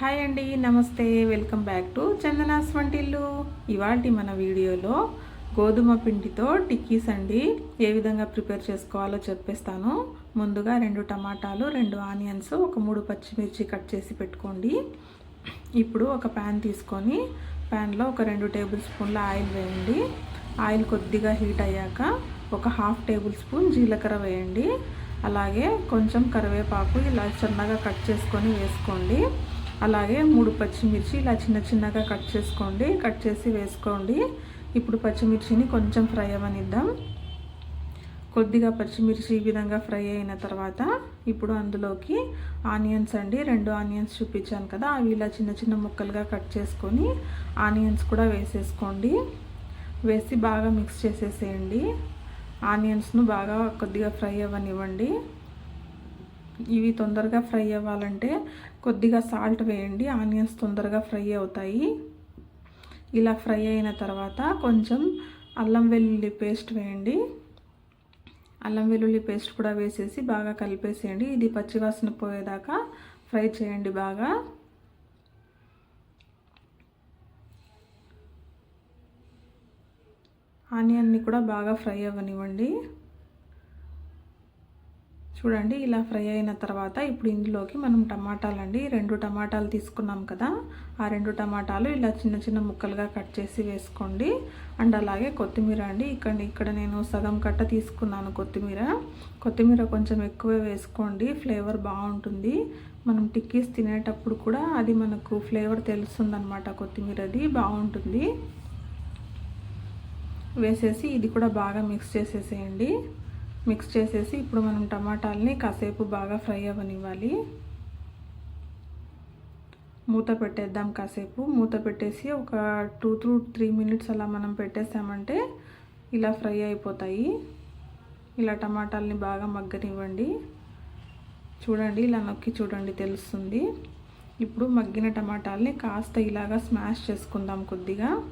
Hi అండి నమస్తే. Welcome back to Chandana's వంటిల్లు. ఇవాటి మన వీడియోలో గోధుమ పిండితో టిక్కీస్ అండి. ఏ విధంగా ప్రిపేర్ చేసుకోవాలో చెప్పేస్తాను. ముందుగా రెండు టమాటాలు రెండు ఆనియన్స్ ఒక మూడు పచ్చిమిర్చి కట్ చేసి పెట్టుకోండి. ఇప్పుడు ఒక ప్యాన్ తీసుకొని ప్యాన్లో ఒక రెండు టేబుల్ స్పూన్ల ఆయిల్ వేయండి. ఆయిల్ కొద్దిగా హీట్ అయ్యాక ఒక హాఫ్ టేబుల్ స్పూన్ జీలకర్ర వేయండి. అలాగే కొంచెం కరివేపాకు ఇలా చిన్నగా కట్ చేసుకొని వేసుకోండి. అలాగే మూడు పచ్చిమిర్చి ఇలా చిన్న చిన్నగా కట్ చేసుకోండి. కట్ చేసి వేసుకోండి. ఇప్పుడు పచ్చిమిర్చిని కొంచెం ఫ్రై అవ్వనిద్దాం. కొద్దిగా పచ్చిమిర్చి ఈ విధంగా ఫ్రై అయిన తర్వాత ఇప్పుడు అందులోకి ఆనియన్స్ అండి. రెండు ఆనియన్స్ చూపించాను కదా. అవి ఇలా చిన్న చిన్న ముక్కలుగా కట్ చేసుకొని ఆనియన్స్ కూడా వేసేసుకోండి. వేసి బాగా మిక్స్ చేసేసేయండి. ఆనియన్స్ను బాగా కొద్దిగా ఫ్రై అవ్వనివ్వండి. ఇవి తొందరగా ఫ్రై అవ్వాలంటే కొద్దిగా సాల్ట్ వేయండి. ఆనియన్స్ తొందరగా ఫ్రై అవుతాయి. ఇలా ఫ్రై అయిన తర్వాత కొంచెం అల్లం వెల్లుల్లి పేస్ట్ వేయండి. అల్లం వెల్లుల్లి పేస్ట్ కూడా వేసేసి బాగా కలిపేసేయండి. ఇది పచ్చివాసన పోయేదాకా ఫ్రై చేయండి బాగా. ఆనియన్ని కూడా బాగా ఫ్రై అవ్వనివ్వండి. చూడండి ఇలా ఫ్రై అయిన తర్వాత ఇప్పుడు ఇందులోకి మనం టమాటాలు అండి రెండు టమాటాలు తీసుకున్నాం కదా ఆ రెండు టమాటాలు ఇలా చిన్న చిన్న ముక్కలుగా కట్ చేసి వేసుకోండి. అండ్ అలాగే కొత్తిమీర అండి ఇక్కడ ఇక్కడ నేను సగం కట్ట తీసుకున్నాను కొత్తిమీర. కొత్తిమీర కొంచెం ఎక్కువే వేసుకోండి ఫ్లేవర్ బాగుంటుంది. మనం టిక్కీస్ తినేటప్పుడు కూడా అది మనకు ఫ్లేవర్ తెలుస్తుంది అనమాట కొత్తిమీరది బాగుంటుంది. వేసేసి ఇది కూడా బాగా మిక్స్ చేసేసేయండి. మిక్స్ చేసేసి ఇప్పుడు మనం టమాటాలని కాసేపు బాగా ఫ్రై అవ్వనివ్వాలి. మూత పెట్టేద్దాం కాసేపు. మూత పెట్టేసి ఒక టూ టు త్రీ మినిట్స్ అలా మనం పెట్టేసామంటే ఇలా ఫ్రై అయిపోతాయి. ఇలా టమాటాలని బాగా మగ్గనివ్వండి. చూడండి ఇలా నొక్కి చూడండి తెలుస్తుంది. ఇప్పుడు మగ్గిన టమాటాలని కాస్త ఇలాగా స్మాష్ చేసుకుందాం కొద్దిగా.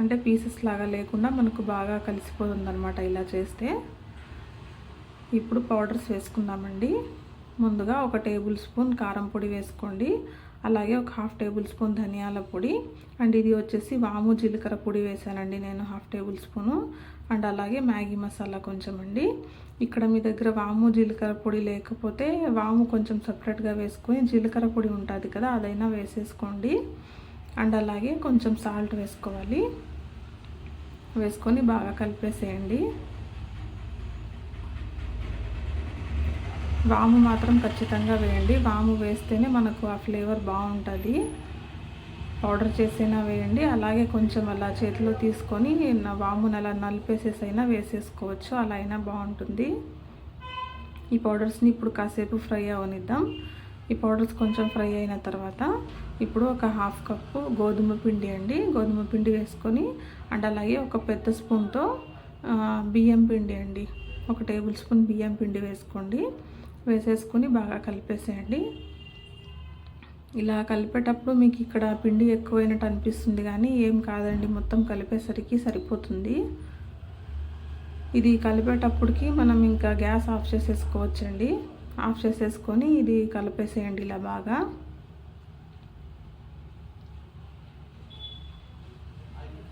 అంటే పీసెస్ లాగా లేకుండా మనకు బాగా కలిసిపోతుంది అనమాట ఇలా చేస్తే. ఇప్పుడు పౌడర్స్ వేసుకుందామండి. ముందుగా ఒక టేబుల్ స్పూన్ కారం పొడి వేసుకోండి. అలాగే ఒక హాఫ్ టేబుల్ స్పూన్ ధనియాల పొడి. అండ్ ఇది వచ్చేసి వాము జీలకర్ర పొడి వేసానండి నేను హాఫ్ టేబుల్ స్పూను. అండ్ అలాగే మ్యాగీ మసాలా కొంచెం అండి ఇక్కడ మీ దగ్గర వాము జీలకర్ర పొడి లేకపోతే వాము కొంచెం సపరేట్గా వేసుకొని జీలకర్ర పొడి ఉంటుంది కదా అదైనా వేసేసుకోండి. అండ్ అలాగే కొంచెం సాల్ట్ వేసుకోవాలి. వేసుకొని బాగా కలిపేసేయండి. వాము మాత్రం ఖచ్చితంగా వేయండి. వాము వేస్తేనే మనకు ఆ ఫ్లేవర్ బాగుంటుంది. పౌడర్ చేసైనా వేయండి. అలాగే కొంచెం అలా చేతిలో తీసుకొని వామును అలా నలిపేసేసైనా వేసేసుకోవచ్చు. అలా అయినా బాగుంటుంది. ఈ పౌడర్స్ని ఇప్పుడు కాసేపు ఫ్రై అవనిద్దాం. ఈ పౌడర్స్ కొంచెం ఫ్రై అయిన తర్వాత ఇప్పుడు ఒక హాఫ్ కప్పు గోధుమ పిండి అండి. గోధుమ పిండి వేసుకొని అండ్ అలాగే ఒక పెద్ద స్పూన్తో బియ్యం పిండి అండి. ఒక టేబుల్ స్పూన్ బియ్యం పిండి వేసుకోండి. వేసేసుకొని బాగా కలిపేసేయండి. ఇలా కలిపేటప్పుడు మీకు ఇక్కడ పిండి ఎక్కువైనట్టు అనిపిస్తుంది కానీ ఏం కాదండి. మొత్తం కలిపేసరికి సరిపోతుంది. ఇది కలిపేటప్పటికి మనం ఇంకా గ్యాస్ ఆఫ్ చేసేసుకోవచ్చండి. ఆఫ్ చేసేసుకొని ఇది కలిపేసేయండి ఇలా బాగా.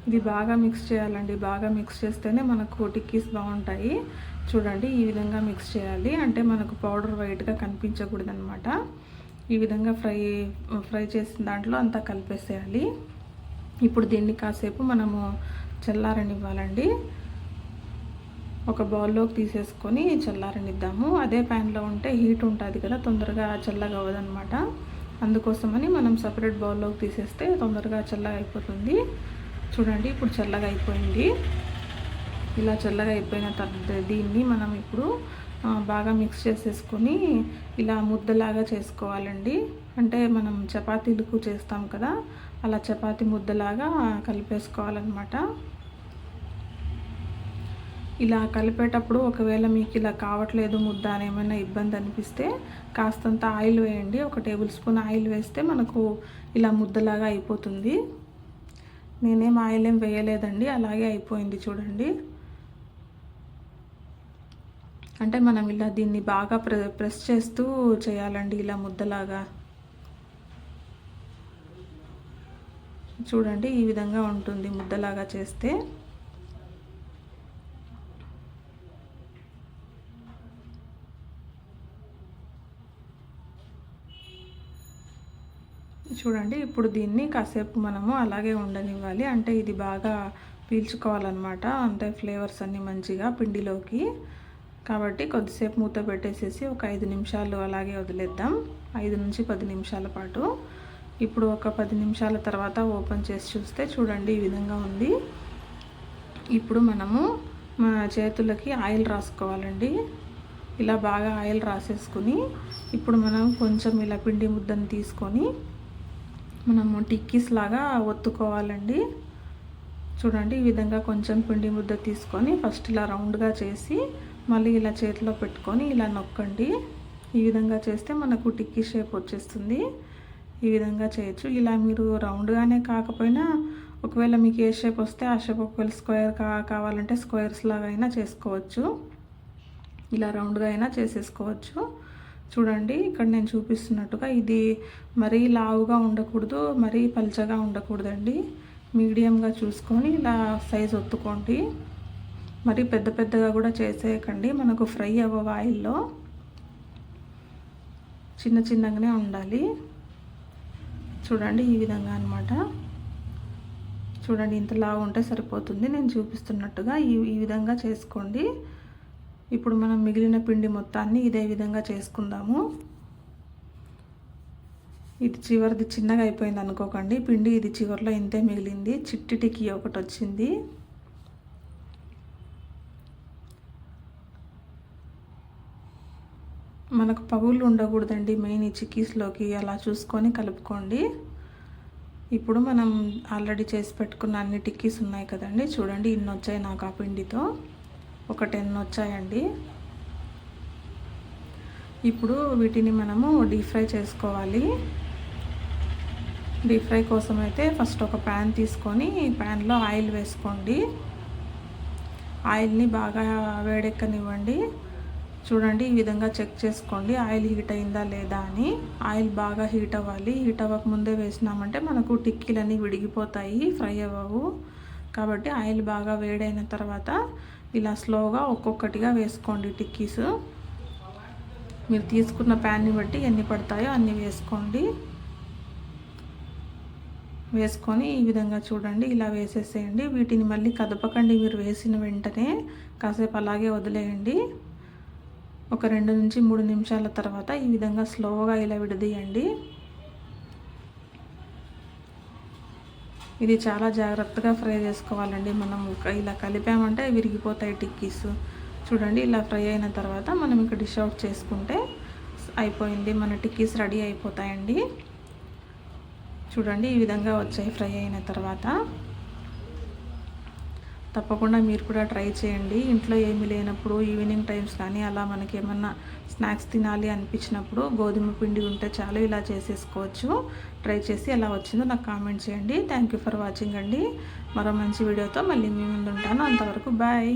ఇది బాగా మిక్స్ చేయాలండి. బాగా మిక్స్ చేస్తేనే మనకు టిక్కీస్ బాగుంటాయి. చూడండి ఈ విధంగా మిక్స్ చేయాలి. అంటే మనకు పౌడర్ వైట్గా కనిపించకూడదు అనమాట ఈ విధంగా ఫ్రై ఫ్రై చేసిన దాంట్లో అంతా కలిపేసేయాలి. ఇప్పుడు దీన్ని కాసేపు మనము చల్లారనివ్వాలండి. ఒక బౌల్లోకి తీసేసుకొని చల్లారనిద్దాము. అదే ప్యాన్లో ఉంటే హీట్ ఉంటుంది కదా తొందరగా చల్లగా అవ్వదనమాట అందుకోసమని మనం సపరేట్ బౌల్లోకి తీసేస్తే తొందరగా చల్లగా అయిపోతుంది. చూడండి ఇప్పుడు చల్లగా అయిపోయింది. ఇలా చల్లగా అయిపోయిన తర్వాత దీన్ని మనం ఇప్పుడు బాగా మిక్స్ చేసేసుకొని ఇలా ముద్దలాగా చేసుకోవాలండి. అంటే మనం చపాతీలకు చేస్తాం కదా అలా చపాతీ ముద్దలాగా కలిపేసుకోవాలన్నమాట. ఇలా కలిపేటప్పుడు ఒకవేళ మీకు ఇలా కావట్లేదు ముద్ద అని ఏమైనా ఇబ్బంది అనిపిస్తే కాస్తంత ఆయిల్ వేయండి. ఒక టేబుల్ స్పూన్ ఆయిల్ వేస్తే మనకు ఇలా ముద్దలాగా అయిపోతుంది. నేనేం ఆయిల్ ఏం వేయలేదండి అలాగే అయిపోయింది చూడండి. అంటే మనం ఇలా దీన్ని బాగా ప్రె ప్రెస్ చేస్తూ చేయాలండి ఇలా ముద్దలాగా. చూడండి ఈ విధంగా ఉంటుంది ముద్దలాగా చేస్తే. చూడండి. ఇప్పుడు దీన్ని కాసేపు మనము అలాగే ఉండనివ్వాలి. అంటే ఇది బాగా పీల్చుకోవాలన్నమాట. అంటే ఫ్లేవర్స్ అన్నీ మంచిగా పిండిలోకి. కాబట్టి కొద్దిసేపు మూత పెట్టేసేసి ఒక ఐదు నిమిషాలు అలాగే వదిలేద్దాం. ఐదు నుంచి పది నిమిషాల పాటు. ఇప్పుడు ఒక పది నిమిషాల తర్వాత ఓపెన్ చేసి చూస్తే చూడండి ఈ విధంగా ఉంది. ఇప్పుడు మనము మన చేతులకి ఆయిల్ రాసుకోవాలండి. ఇలా బాగా ఆయిల్ రాసేసుకుని ఇప్పుడు మనం కొంచెం ఇలా పిండి ముద్దను తీసుకొని మనము టిక్కీస్ లాగా ఒత్తుకోవాలండి. చూడండి ఈ విధంగా కొంచెం పిండి ముద్ద తీసుకొని ఫస్ట్ ఇలా రౌండ్గా చేసి మళ్ళీ ఇలా చేతిలో పెట్టుకొని ఇలా నొక్కండి. ఈ విధంగా చేస్తే మనకు టిక్కీ షేప్ వచ్చేస్తుంది. ఈ విధంగా చేయొచ్చు. ఇలా మీరు రౌండ్గానే కాకపోయినా ఒకవేళ మీకు ఏ షేప్ వస్తే ఆ షేప్ ఒకవేళ స్క్వేర్ కా కావాలంటే స్క్వేర్స్ లాగా అయినా చేసుకోవచ్చు. ఇలా రౌండ్గా అయినా చేసేసుకోవచ్చు. చూడండి ఇక్కడ నేను చూపిస్తున్నట్టుగా ఇది మరీ లావుగా ఉండకూడదు మరీ పల్చగా ఉండకూడదండి. మీడియంగా చూసుకొని ఇలా సైజ్ ఒత్తుకోండి. మరి పెద్ద పెద్దగా కూడా చేసేయకండి మనకు ఫ్రై అవ్వ ఆయిల్లో. చిన్న చిన్నగానే ఉండాలి. చూడండి ఈ విధంగా అనమాట చూడండి ఇంతలా ఉంటే సరిపోతుంది. నేను చూపిస్తున్నట్టుగా ఈ ఈ విధంగా చేసుకోండి. ఇప్పుడు మనం మిగిలిన పిండి మొత్తాన్ని ఇదే విధంగా చేసుకుందాము. ఇది చివరిది చిన్నగా అయిపోయింది అనుకోకండి. పిండి ఇది చివరిలో ఇంతే మిగిలింది. చిట్టిటికి ఒకటి వచ్చింది. మనకు పగుళ్ళు ఉండకూడదండి మెయిన్ ఈ చిక్కీస్లోకి. అలా చూసుకొని కలుపుకోండి. ఇప్పుడు మనం ఆల్రెడీ చేసి పెట్టుకున్న అన్ని టిక్కీస్ ఉన్నాయి కదండి. చూడండి ఇన్ని వచ్చాయి నాకు ఆ పిండితో. ఒక టెన్ వచ్చాయండి. ఇప్పుడు వీటిని మనము డీప్ ఫ్రై చేసుకోవాలి. డీప్ ఫ్రై కోసం అయితే ఫస్ట్ ఒక ప్యాన్ తీసుకొని ప్యాన్లో ఆయిల్ వేసుకోండి. ఆయిల్ని బాగా వేడెక్కనివ్వండి. చూడండి ఈ విధంగా చెక్ చేసుకోండి ఆయిల్ హీట్ అయిందా లేదా అని. ఆయిల్ బాగా హీట్ అవ్వాలి. హీట్ అవ్వక ముందే వేసినామంటే మనకు టిక్కీలన్నీ విడిగిపోతాయి ఫ్రై అవ్వవు. కాబట్టి ఆయిల్ బాగా వేడైన తర్వాత ఇలా స్లోగా ఒక్కొక్కటిగా వేసుకోండి టిక్కీస్. మీరు తీసుకున్న ప్యాన్ని బట్టి ఎన్ని పడతాయో అన్ని వేసుకోండి. వేసుకొని ఈ విధంగా చూడండి ఇలా వేసేసేయండి. వీటిని మళ్ళీ కదపకండి మీరు వేసిన వెంటనే కాసేపు అలాగే వదిలేయండి. ఒక రెండు నుంచి మూడు నిమిషాల తర్వాత ఈ విధంగా స్లోగా ఇలా విడదీయండి. ఇది చాలా జాగ్రత్తగా ఫ్రై చేసుకోవాలండి. మనం ఇలా కలిపామంటే విరిగిపోతాయి టిక్కీస్. చూడండి ఇలా ఫ్రై అయిన తర్వాత మనం ఇక డిష్ అవుట్ చేసుకుంటే అయిపోయింది. మన టిక్కీస్ రెడీ అయిపోతాయండి. చూడండి ఈ విధంగా వచ్చాయి ఫ్రై అయిన తర్వాత. తప్పకుండా మీరు కూడా ట్రై చేయండి. ఇంట్లో ఏమీ లేనప్పుడు ఈవినింగ్ టైమ్స్ కానీ అలా మనకి ఏమన్నా స్నాక్స్ తినాలి అనిపించినప్పుడు గోధుమ పిండి ఉంటే చాలు ఇలా చేసేసుకోవచ్చు. ట్రై చేసి ఎలా వచ్చిందో నాకు కామెంట్ చేయండి. థ్యాంక్ యూ ఫర్ వాచింగ్ అండి. మరో మంచి వీడియోతో మళ్ళీ మీ ముందు ఉంటాను అంతవరకు బాయ్.